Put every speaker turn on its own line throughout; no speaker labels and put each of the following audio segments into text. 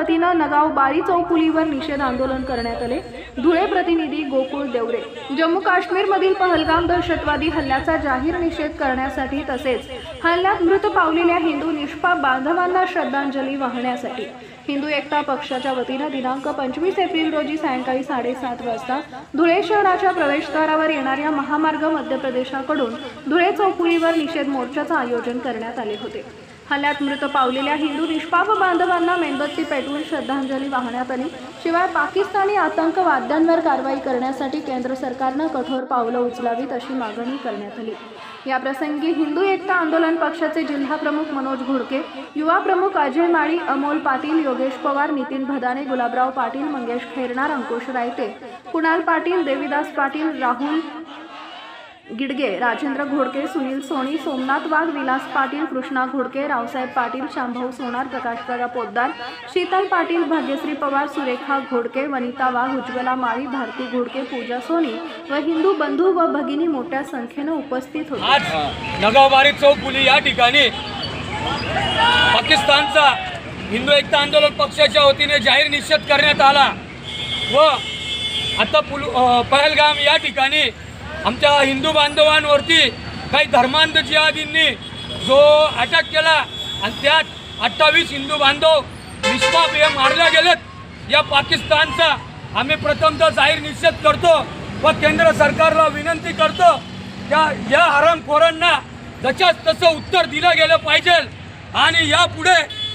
वतीनं नगाव बारी चौकुलीवर निषेध आंदोलन करण्यात आले. धुळे प्रतिनिधी गोकुळ देवरे. जम्मू काश्मीरमधील पहलगाम दहशतवादी हल्ल्याचा जाहीर निषेध करण्यासाठी तसेच हल्ल्यात मृत पावलेल्या हिंदू निष्पाप बांधवांना श्रद्धांजली वाहण्यासाठी. हिंदू एकता पक्षाच्या वतीनं दिनांक पंचवीस एप्रिल रोजी सायंकाळी साडेसात वाजता धुळे शहराच्या प्रवेशद्वारावर येणाऱ्या महामार्ग मध्य प्रदेशाकडून धुळे चौकुलीवर निषेध मोर्चाचं आयोजन करण्यात आले होते. हल्ल्यात मृत पावलेल्या हिंदू निष्पाप बांधवांना मेणबत्ती पेटवून श्रद्धांजली वाहण्यात आली. शिवाय पाकिस्तानी आतंकवाद्यांवर कारवाई करण्यासाठी केंद्र सरकारनं कठोर पावलं उचलावीत अशी मागणी करण्यात आली. या प्रसंगी हिंदू एकता आंदोलन पक्षाचे जिल्हा प्रमुख मनोज घोडके युवा प्रमुख अजय माळी अमोल पाटील योगेश पवार नितीन भदाने गुलाबराव पाटील मंगेश खैरनार अंकुश रायते कुणाल पाटील देविदास पाटील राहुल गिडगे राजेंद्र घोडके सुनील सोनी सोमनाथ वाघ विलास पाटील कृष्णा घोडके रावसाहेब पाटील शांभाऊ सोनार प्रकाशदादा पोद्दार शीतल पाटील भाग्यश्री पवार सुरेखा घोडके वनिता वाघ उज्ज्वला माळी भारती घोडके पूजा सोनी व हिंदू बंधू व भगिनी मोठ्या संख्येनं उपस्थित होते.
आज नगावबारी चौफुली या ठिकाणी पाकिस्तानचा हिंदू एकता आंदोलन पक्षाच्या वतीने जाहीर निषेध करण्यात आला व आता पुल पहलगाम या ठिकाणी आमच्या हिंदू बांधवांवरती काही धर्मांध जिहादींनी जो अटॅक केला आणि त्यात अठ्ठावीस हिंदू बांधव निष्पाप हे मारल्या गेलेत. या पाकिस्तानचा आम्ही प्रथमतः जाहीर निषेध करतो व केंद्र सरकारला विनंती करतो त्या या हरामखोरांना जशाच तसं उत्तर दिलं गेलं पाहिजे आणि यापुढे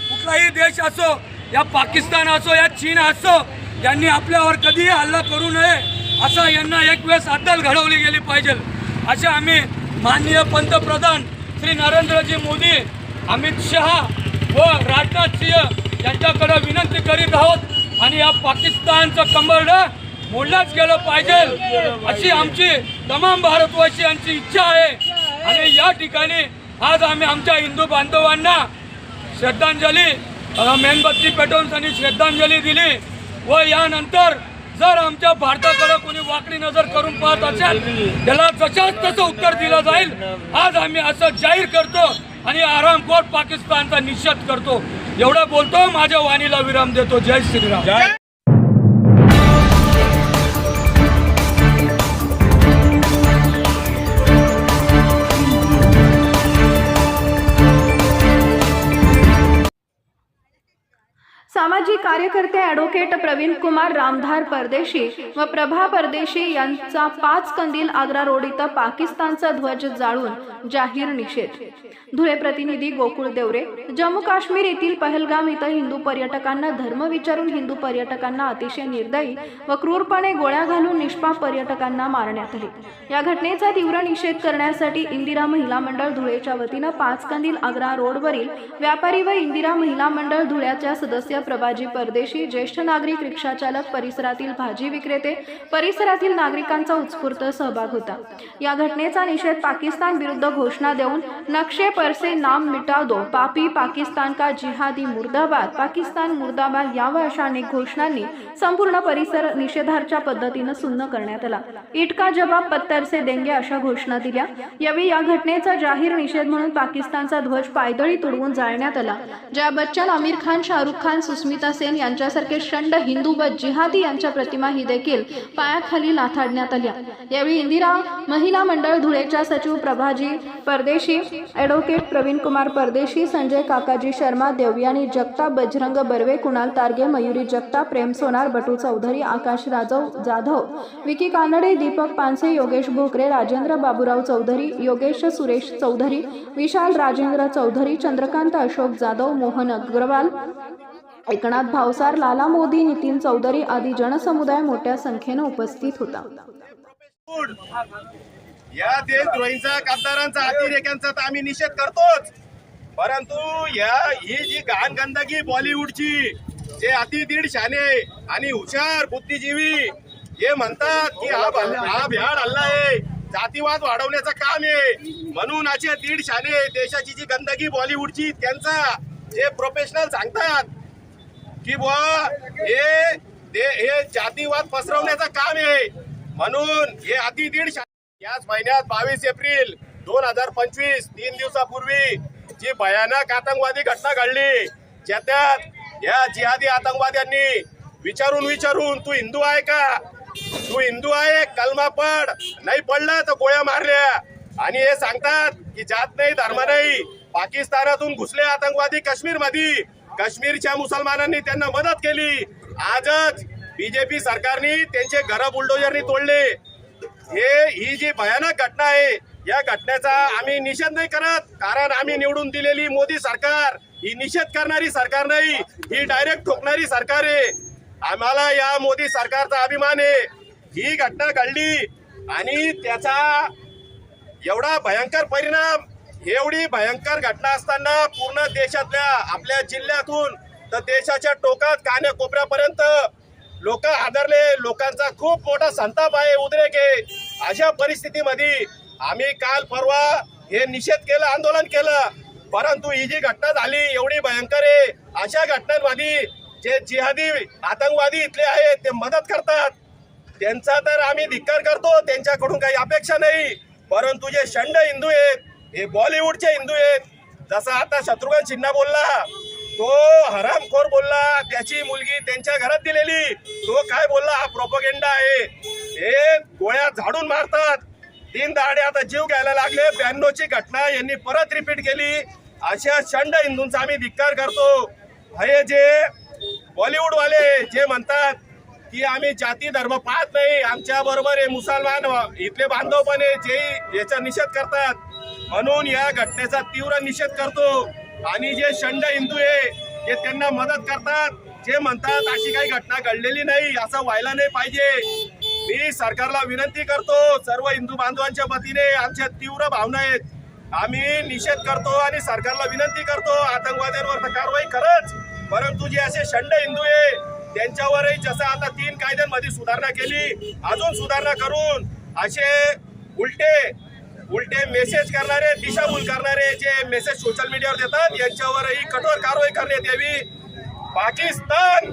कुठलाही देश असो या पाकिस्तान असो या चीन असो यांनी आपल्यावर कधीही हल्ला करू नये. असं यांना एक वेळेस अद्दल घडवली गेली पाहिजे. असे आम्ही माननीय पंतप्रधान श्री नरेंद्रजी मोदी अमित शहा व राजनाथ सिंह यांच्याकडे विनंती करीत आहोत आणि या पाकिस्तानचं कंबरड मोडलाच गेलं पाहिजे. अशी आमची तमाम भारतवासियांची इच्छा आहे. आणि या ठिकाणी आज आम्ही आमच्या हिंदू बांधवांना श्रद्धांजली मेणबत्ती पेटवून त्यांनी श्रद्धांजली दिली व यानंतर जर आमच्या भारताकडे कोणी वाकडी नजर करून पाहत असेल त्याला जशाच तसं उत्तर दिलं जाईल. आज आम्ही असं जाहीर करतो आणि आरामखोर पाकिस्तानचा निषेध करतो. एवढं बोलतो माझ्या वाणीला विराम देतो. जय श्रीराम.
सामाजिक कार्यकर्ते ॲडव्होकेट प्रवीण कुमार रामधार परदेशी व प्रभा परदेशी यांचा पाच कंदील आग्रा रोड इथं पाकिस्तानचा ध्वज जाळून जाहीर निषेध. धुळे प्रतिनिधी गोकुळ देवरे जम्मू काश्मीर येथील पहलगाम इथं हिंदू पर्यटकांना धर्म विचारून हिंदू पर्यटकांना अतिशय निर्दयी व क्रूरपणे गोळ्या घालून निष्पाप पर्यटकांना मारण्यात आले. या घटनेचा तीव्र निषेध करण्यासाठी इंदिरा महिला मंडळ धुळेच्या वतीनं पाच कंदील आग्रा रोडवरील व्यापारी व इंदिरा महिला मंडळ धुळ्याच्या सदस्य प्रभाजी परदेशी ज्येष्ठ नागरिक रिक्षाचालक परिसरातील भाजी विक्रेते परिसरातील नागरिकांचा उत्स्फूर्त सहभाग होता. या घटनेचा निषेध पाकिस्तान विरुद्ध घोषणा देऊन नक्षे परसे नाम मिटा दो पापी पाकिस्तान का जिहादी मुर्दाबाद पाकिस्तान मुर्दाबाद यावर अशा अनेक घोषणांनी संपूर्ण परिसर निषेधार्च्या पद्धतीनं सुन्न करण्यात आला. इटका जबाब पत्तर से देंगे अशा घोषणा दिल्या. यावेळी या घटनेचा जाहीर निषेध म्हणून पाकिस्तानचा ध्वज पायदळी तुडवून जाळण्यात आला. जया बच्चन आमिर खान शाहरुख खान सुस्मिता सेन यांच्यासारखे शंड हिंदू व जिहादी यांच्या प्रतिमा ही देखील पायाखाली लाथाडण्यात आल्या. यावेळी इंदिरा महिला मंडळ धुळेच्या सचिव प्रभाजी परदेशी ॲडव्होकेट प्रवीण कुमार परदेशी संजय काकाजी शर्मा देवयानी जगताप बजरंग बर्वे कुणाल तारगे मयुरी जगताप प्रेम सोनार बटू चौधरी आकाश राजव जाधव विकी कानडे दीपक पानसे योगेश भोकरे राजेंद्र बाबूराव चौधरी योगेश सुरेश चौधरी विशाल राजेंद्र चौधरी चंद्रकांत अशोक जाधव मोहन अग्रवाल एकनाथ भावसार लाला मोदी नितीन चौधरी आदी जनसमुदाय मोठ्या संख्येनं उपस्थित होता.
या देशद्रोहींचा कामदारांचा अतिरेक्यांचा तर आम्ही निषेध करतोच. परंतु या ही जी घाण गंदगी बॉलिवूडची जे अति दीड शाने आणि हुशार बुद्धिजीवी हे म्हणतात की हा हा भ्याड हल्ला आहे. जातीवाद वाढवण्याचं काम आहे. म्हणून असे दीड शाने देशाची जी गंदगी बॉलिवूडची त्यांचा जे प्रोफेशनल सांगतात की बुवा हे ते हे जातीवाद पसरवण्याचं काम आहे. म्हणून हे अति दीड याच महिन्यात बावीस एप्रिल दोन हजार पंचवीस तीन दिवसापूर्वी जी भयानक आतंकवादी घटना घडली ज्यात या जिहादी आतंकवाद्यांनी विचारून विचारून तू हिंदू आहे का? तू हिंदू आहे? कलमा पड. नाही पडला तर गोळ्या मारल्या. आणि हे सांगतात की जात नाही धर्म नाही. पाकिस्तानातून घुसले आतंकवादी काश्मीरमध्ये काश्मीरच्या मुसलमानांनी त्यांना मदत केली. आजच बीजेपी सरकारने त्यांचे घर बुलडोजरनी तोडले. हे ही जी भयानक घटना आहे या घटनेचा आम्ही निषेध नाही करत. कारण आम्ही निवडून दिलेली मोदी सरकार ही निषेध करणारी सरकार नाही ही डायरेक्ट ठोकणारी सरकार आहे. आम्हाला या मोदी सरकारचा अभिमान आहे. ही घटना घडली आणि त्याचा एवढा भयंकर परिणाम एवढी भयंकर घटना असताना पूर्ण देशातल्या आपल्या जिल्ह्यातून तर देशाच्या टोकात कान्या कोपऱ्यापर्यंत लोक हादरले. लोकांचा खूप मोठा संताप आहे उद्रेक आहे. अशा परिस्थितीमध्ये आम्ही काल परवा हे निषेध केलं आंदोलन केलं. परंतु ही जी घटना झाली एवढी भयंकर आहे. अशा घटनांमध्ये जे जिहादी आतंकवादी इथले आहेत ते मदत करतात. त्यांचा तर आम्ही धिक्कार करतो त्यांच्याकडून काही अपेक्षा नाही. परंतु जे षंड हिंदू आहेत हे बॉलिवूडचे हिंदू आहेत. जसा आता शत्रुघ्न सिन्हा बोलला तो हरामखोर बोलला त्याची मुलगी त्यांच्या घरात दिलेली. तो काय बोलला? हा प्रोपोगेंडा आहे. हे गोळ्या झाडून मारतात. तीन दहाडे आता जीव घ्यायला लागले. ब्याण्णवची घटना यांनी परत रिपीट केली. अशा शंड हिंदूंचा आम्ही धिक्कार करतो. हे जे बॉलिवूडवाले जे म्हणतात की आम्ही जाती धर्म पाहत नाही आमच्या बरोबर हे मुसलमान इथले बांधव पण आहे जे याचा निषेध करतात. म्हणून या घटनेचा तीव्र निषेध करतो. आणि जे शंड हिंदू आहे जे त्यांना मदत करतात जे म्हणतात अशी काही घटना घडलेली नाही असं व्हायला नाही पाहिजे. मी सरकारला विनंती करतो सर्व हिंदू बांधवांच्या वतीने आमच्या तीव्र भावना आहेत. आम्ही निषेध करतो आणि सरकारला विनंती करतो आतंकवाद्यांवर तर कारवाई खरंच परंतु जे असे शंड हिंदू आहे त्यांच्यावरही जसं आता तीन कायद्यांमध्ये सुधारणा केली अजून सुधारणा करून असे उलटे उलटे मेसेज करणारे दिशाभूल करणारे जे मेसेज सोशल मीडियावर देतात यांच्यावरही कठोर कारवाई करण्यात यावी. पाकिस्तान